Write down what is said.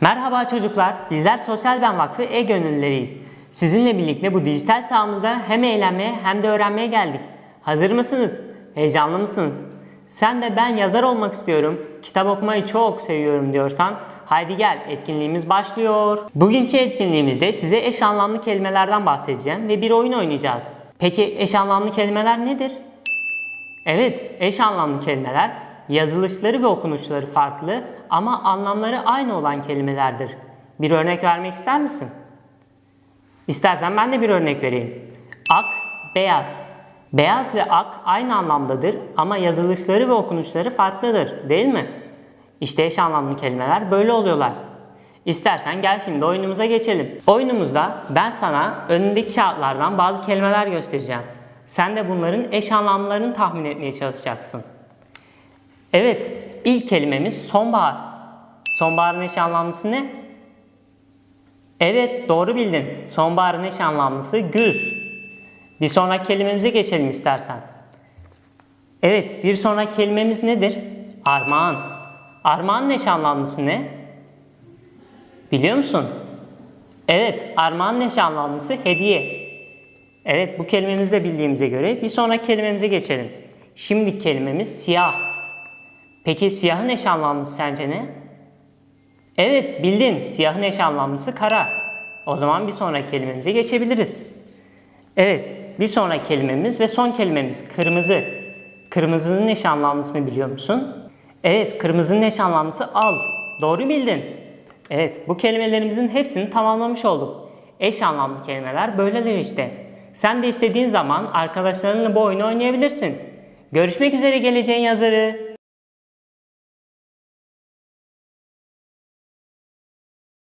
Merhaba çocuklar, bizler Sosyal Ben Vakfı e-gönüllüleriyiz. Sizinle birlikte bu dijital sahamızda hem eğlenmeye hem de öğrenmeye geldik. Hazır mısınız? Heyecanlı mısınız? Sen de ben yazar olmak istiyorum, kitap okumayı çok seviyorum diyorsan haydi gel etkinliğimiz başlıyor. Bugünkü etkinliğimizde size eş anlamlı kelimelerden bahsedeceğim ve bir oyun oynayacağız. Peki eş anlamlı kelimeler nedir? Evet, eş anlamlı kelimeler yazılışları ve okunuşları farklı ama anlamları aynı olan kelimelerdir. Bir örnek vermek ister misin? İstersen ben de bir örnek vereyim. Ak, beyaz. Beyaz ve ak aynı anlamdadır ama yazılışları ve okunuşları farklıdır, değil mi? İşte eş anlamlı kelimeler böyle oluyorlar. İstersen gel şimdi oyunumuza geçelim. Oyunumuzda ben sana önündeki kağıtlardan bazı kelimeler göstereceğim. Sen de bunların eş anlamlarını tahmin etmeye çalışacaksın. Evet, ilk kelimemiz sonbahar. Sonbaharın eş anlamlısı ne? Evet, doğru bildin. Sonbaharın eş anlamlısı güz. Bir sonraki kelimemize geçelim istersen. Evet, bir sonraki kelimemiz nedir? Armağan. Armağanın eş anlamlısı ne? Biliyor musun? Evet, armağanın eş anlamlısı hediye. Evet, bu kelimemizi de bildiğimize göre bir sonraki kelimemize geçelim. Şimdiki kelimemiz siyah. Peki siyahın eş anlamlısı sence ne? Evet, bildin. Siyahın eş anlamlısı kara. O zaman bir sonraki kelimemize geçebiliriz. Evet, bir sonraki kelimemiz ve son kelimemiz kırmızı. Kırmızının eş anlamlısını biliyor musun? Evet, kırmızının eş anlamlısı al. Doğru bildin. Evet, bu kelimelerimizin hepsini tamamlamış olduk. Eş anlamlı kelimeler böyledir işte. Sen de istediğin zaman arkadaşlarınla bu oyunu oynayabilirsin. Görüşmek üzere geleceğin yazarı.